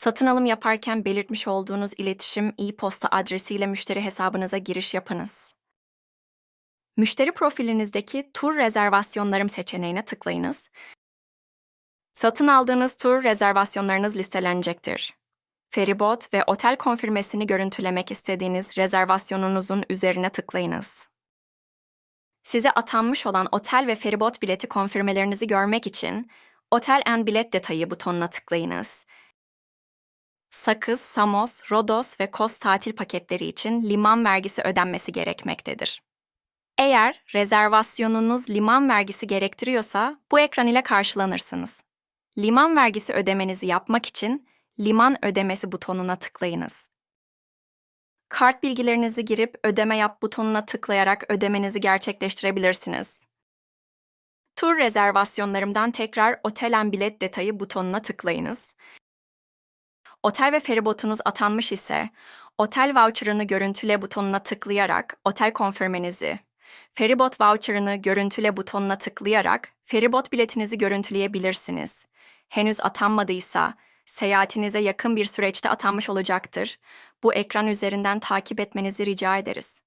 Satın alım yaparken belirtmiş olduğunuz iletişim e-posta adresiyle müşteri hesabınıza giriş yapınız. Müşteri profilinizdeki tur rezervasyonlarım seçeneğine tıklayınız. Satın aldığınız tur rezervasyonlarınız listelenecektir. Feribot ve otel konfirmesini görüntülemek istediğiniz rezervasyonunuzun üzerine tıklayınız. Size atanmış olan otel ve feribot bileti konfirmelerinizi görmek için Otel and Bilet detayı butonuna tıklayınız. Sakız, Samos, Rodos ve Kos tatil paketleri için liman vergisi ödenmesi gerekmektedir. Eğer rezervasyonunuz liman vergisi gerektiriyorsa bu ekran ile karşılanırsınız. Liman vergisi ödemenizi yapmak için liman ödemesi butonuna tıklayınız. Kart bilgilerinizi girip ödeme yap butonuna tıklayarak ödemenizi gerçekleştirebilirsiniz. Tur rezervasyonlarımdan tekrar otel and bilet detayı butonuna tıklayınız. Otel ve feribotunuz atanmış ise otel voucher'ını görüntüle butonuna tıklayarak otel konfirmenizi, feribot voucher'ını görüntüle butonuna tıklayarak feribot biletinizi görüntüleyebilirsiniz. Henüz atanmadıysa seyahatinize yakın bir süreçte atanmış olacaktır. Bu ekran üzerinden takip etmenizi rica ederiz.